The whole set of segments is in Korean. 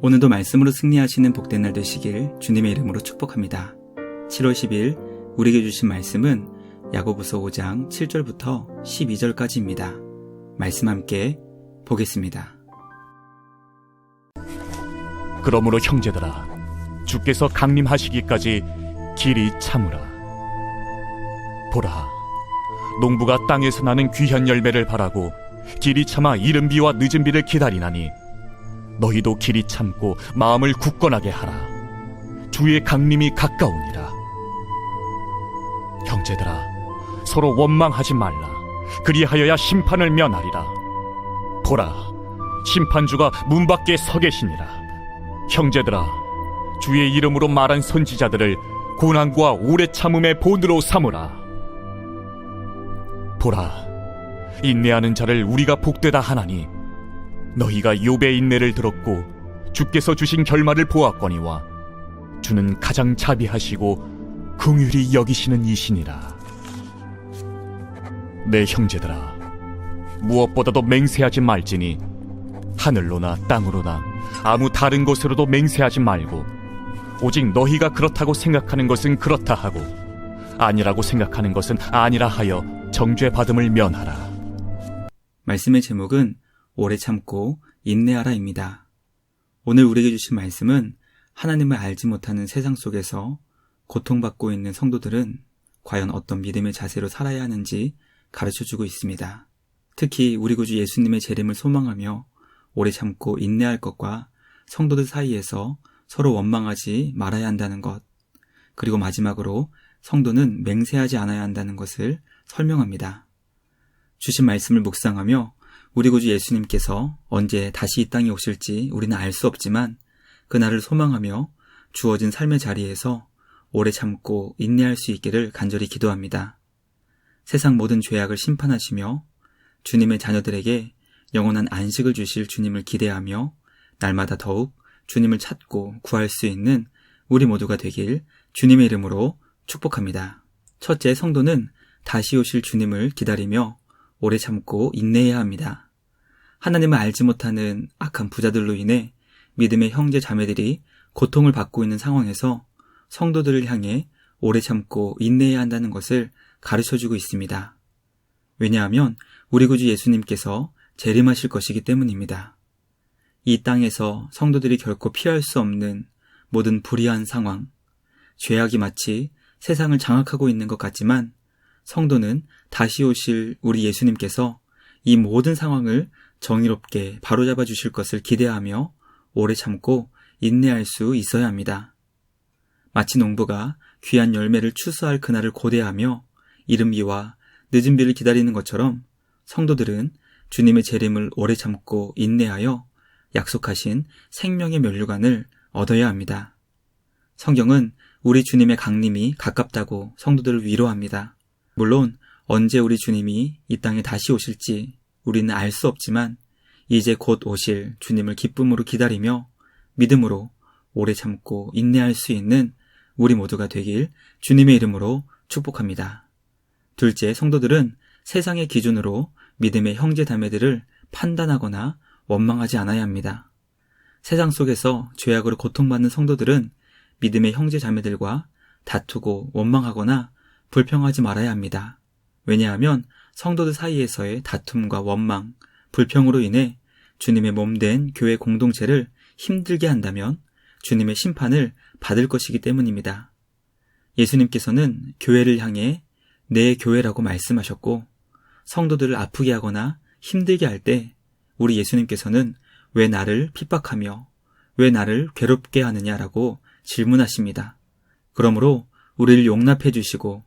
오늘도 말씀으로 승리하시는 복된 날 되시길 주님의 이름으로 축복합니다. 7월 10일 우리에게 주신 말씀은 야고보서 5장 7절부터 12절까지입니다. 말씀 함께 보겠습니다. 그러므로 형제들아 주께서 강림하시기까지 길이 참으라 보라 농부가 땅에서 나는 귀한 열매를 바라고 길이 참아 이른 비와 늦은 비를 기다리나니 너희도 길이 참고 마음을 굳건하게 하라. 주의 강림이 가까우니라. 형제들아 서로 원망하지 말라. 그리하여야 심판을 면하리라. 보라 심판주가 문 밖에 서 계시니라. 형제들아 주의 이름으로 말한 선지자들을 고난과 오래 참음의 본으로 삼으라. 보라 인내하는 자를 우리가 복되다 하나니 너희가 욥의 인내를 들었고 주께서 주신 결말을 보았거니와 주는 가장 자비하시고 긍휼히 여기시는 이시니라. 내 형제들아 무엇보다도 맹세하지 말지니 하늘로나 땅으로나 아무 다른 곳으로도 맹세하지 말고 오직 너희가 그렇다고 생각하는 것은 그렇다 하고 아니라고 생각하는 것은 아니라 하여 정죄 받음을 면하라. 말씀의 제목은 오래 참고 인내하라입니다. 오늘 우리에게 주신 말씀은 하나님을 알지 못하는 세상 속에서 고통받고 있는 성도들은 과연 어떤 믿음의 자세로 살아야 하는지 가르쳐 주고 있습니다. 특히 우리 구주 예수님의 재림을 소망하며 오래 참고 인내할 것과 성도들 사이에서 서로 원망하지 말아야 한다는 것, 그리고 마지막으로 성도는 맹세하지 않아야 한다는 것을 설명합니다. 주신 말씀을 묵상하며 우리 구주 예수님께서 언제 다시 이 땅에 오실지 우리는 알 수 없지만 그날을 소망하며 주어진 삶의 자리에서 오래 참고 인내할 수 있기를 간절히 기도합니다. 세상 모든 죄악을 심판하시며 주님의 자녀들에게 영원한 안식을 주실 주님을 기대하며 날마다 더욱 주님을 찾고 구할 수 있는 우리 모두가 되길 주님의 이름으로 축복합니다. 첫째, 성도는 다시 오실 주님을 기다리며 오래 참고 인내해야 합니다. 하나님을 알지 못하는 악한 부자들로 인해 믿음의 형제 자매들이 고통을 받고 있는 상황에서 성도들을 향해 오래 참고 인내해야 한다는 것을 가르쳐 주고 있습니다. 왜냐하면 우리 구주 예수님께서 재림하실 것이기 때문입니다. 이 땅에서 성도들이 결코 피할 수 없는 모든 불의한 상황, 죄악이 마치 세상을 장악하고 있는 것 같지만 성도는 다시 오실 우리 예수님께서 이 모든 상황을 정의롭게 바로잡아 주실 것을 기대하며 오래 참고 인내할 수 있어야 합니다. 마치 농부가 귀한 열매를 추수할 그날을 고대하며 이른 비와 늦은 비를 기다리는 것처럼 성도들은 주님의 재림을 오래 참고 인내하여 약속하신 생명의 면류관을 얻어야 합니다. 성경은 우리 주님의 강림이 가깝다고 성도들을 위로합니다. 물론 언제 우리 주님이 이 땅에 다시 오실지 우리는 알 수 없지만 이제 곧 오실 주님을 기쁨으로 기다리며 믿음으로 오래 참고 인내할 수 있는 우리 모두가 되길 주님의 이름으로 축복합니다. 둘째, 성도들은 세상의 기준으로 믿음의 형제 자매들을 판단하거나 원망하지 않아야 합니다. 세상 속에서 죄악으로 고통받는 성도들은 믿음의 형제 자매들과 다투고 원망하거나 불평하지 말아야 합니다. 왜냐하면 성도들 사이에서의 다툼과 원망, 불평으로 인해 주님의 몸된 교회 공동체를 힘들게 한다면 주님의 심판을 받을 것이기 때문입니다. 예수님께서는 교회를 향해 내 교회라고 말씀하셨고 성도들을 아프게 하거나 힘들게 할 때 우리 예수님께서는 왜 나를 핍박하며 왜 나를 괴롭게 하느냐라고 질문하십니다. 그러므로 우리를 용납해 주시고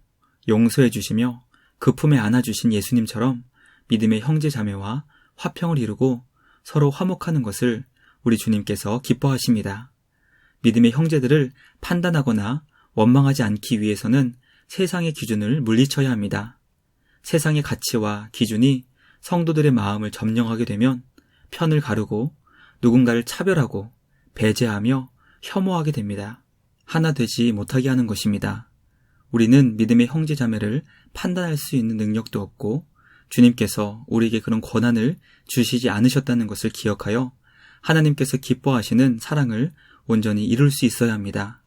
용서해 주시며 그 품에 안아주신 예수님처럼 믿음의 형제 자매와 화평을 이루고 서로 화목하는 것을 우리 주님께서 기뻐하십니다. 믿음의 형제들을 판단하거나 원망하지 않기 위해서는 세상의 기준을 물리쳐야 합니다. 세상의 가치와 기준이 성도들의 마음을 점령하게 되면 편을 가르고 누군가를 차별하고 배제하며 혐오하게 됩니다. 하나 되지 못하게 하는 것입니다. 우리는 믿음의 형제 자매를 판단할 수 있는 능력도 없고 주님께서 우리에게 그런 권한을 주시지 않으셨다는 것을 기억하여 하나님께서 기뻐하시는 사랑을 온전히 이룰 수 있어야 합니다.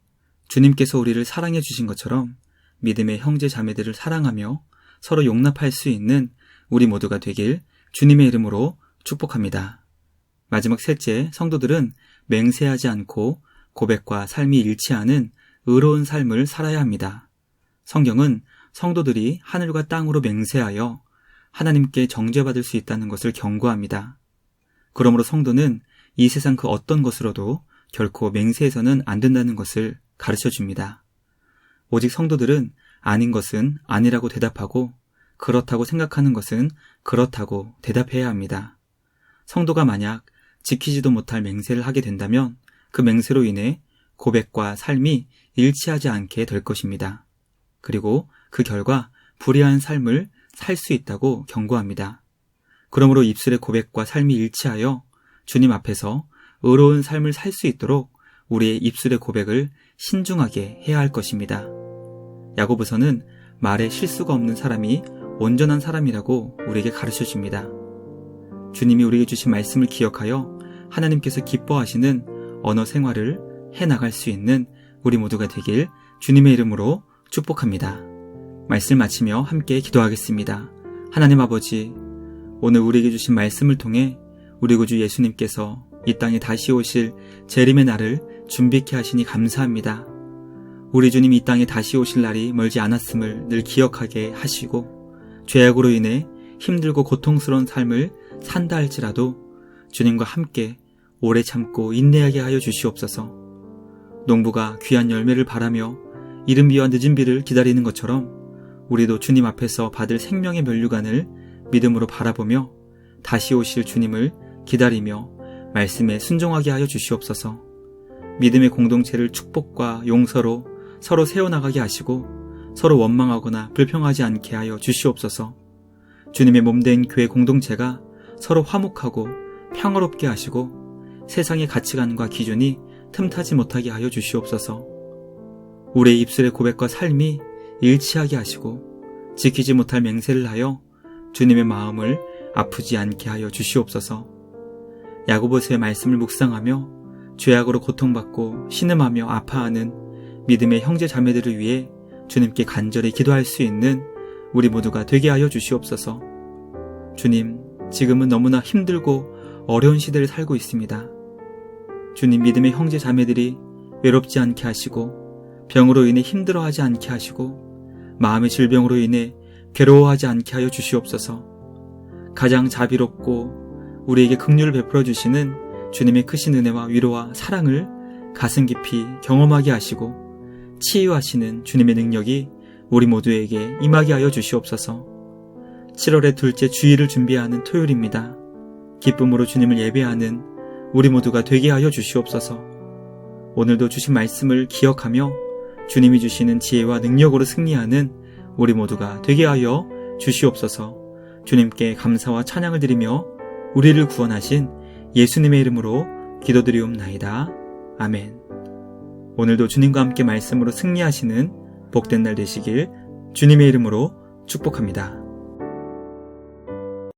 주님께서 우리를 사랑해 주신 것처럼 믿음의 형제 자매들을 사랑하며 서로 용납할 수 있는 우리 모두가 되길 주님의 이름으로 축복합니다. 마지막 셋째, 성도들은 맹세하지 않고 고백과 삶이 일치하는 의로운 삶을 살아야 합니다. 성경은 성도들이 하늘과 땅으로 맹세하여 하나님께 정죄받을 수 있다는 것을 경고합니다. 그러므로 성도는 이 세상 그 어떤 것으로도 결코 맹세해서는 안 된다는 것을 가르쳐 줍니다. 오직 성도들은 아닌 것은 아니라고 대답하고 그렇다고 생각하는 것은 그렇다고 대답해야 합니다. 성도가 만약 지키지도 못할 맹세를 하게 된다면 그 맹세로 인해 고백과 삶이 일치하지 않게 될 것입니다. 그리고 그 결과 불의한 삶을 살 수 있다고 경고합니다. 그러므로 입술의 고백과 삶이 일치하여 주님 앞에서 의로운 삶을 살 수 있도록 우리의 입술의 고백을 신중하게 해야 할 것입니다. 야고보서는 말에 실수가 없는 사람이 온전한 사람이라고 우리에게 가르쳐 줍니다. 주님이 우리에게 주신 말씀을 기억하여 하나님께서 기뻐하시는 언어 생활을 해 나갈 수 있는 우리 모두가 되길 주님의 이름으로 축복합니다. 말씀 마치며 함께 기도하겠습니다. 하나님 아버지, 오늘 우리에게 주신 말씀을 통해 우리 구주 예수님께서 이 땅에 다시 오실 재림의 날을 준비케 하시니 감사합니다. 우리 주님이 이 땅에 다시 오실 날이 멀지 않았음을 늘 기억하게 하시고 죄악으로 인해 힘들고 고통스러운 삶을 산다 할지라도 주님과 함께 오래 참고 인내하게 하여 주시옵소서. 농부가 귀한 열매를 바라며 이른 비와 늦은 비를 기다리는 것처럼 우리도 주님 앞에서 받을 생명의 면류관을 믿음으로 바라보며 다시 오실 주님을 기다리며 말씀에 순종하게 하여 주시옵소서. 믿음의 공동체를 축복과 용서로 서로 세워나가게 하시고 서로 원망하거나 불평하지 않게 하여 주시옵소서. 주님의 몸된 교회 공동체가 서로 화목하고 평화롭게 하시고 세상의 가치관과 기준이 틈타지 못하게 하여 주시옵소서. 우리의 입술의 고백과 삶이 일치하게 하시고 지키지 못할 맹세를 하여 주님의 마음을 아프지 않게 하여 주시옵소서. 야고보서의 말씀을 묵상하며 죄악으로 고통받고 신음하며 아파하는 믿음의 형제 자매들을 위해 주님께 간절히 기도할 수 있는 우리 모두가 되게 하여 주시옵소서. 주님, 지금은 너무나 힘들고 어려운 시대를 살고 있습니다. 주님 믿음의 형제 자매들이 외롭지 않게 하시고 병으로 인해 힘들어하지 않게 하시고 마음의 질병으로 인해 괴로워하지 않게 하여 주시옵소서. 가장 자비롭고 우리에게 긍휼을 베풀어 주시는 주님의 크신 은혜와 위로와 사랑을 가슴 깊이 경험하게 하시고 치유하시는 주님의 능력이 우리 모두에게 임하게 하여 주시옵소서. 7월의 둘째 주일을 준비하는 토요일입니다. 기쁨으로 주님을 예배하는 우리 모두가 되게 하여 주시옵소서. 오늘도 주신 말씀을 기억하며 주님이 주시는 지혜와 능력으로 승리하는 우리 모두가 되게 하여 주시옵소서. 주님께 감사와 찬양을 드리며 우리를 구원하신 예수님의 이름으로 기도드리옵나이다. 아멘. 오늘도 주님과 함께 말씀으로 승리하시는 복된 날 되시길 주님의 이름으로 축복합니다.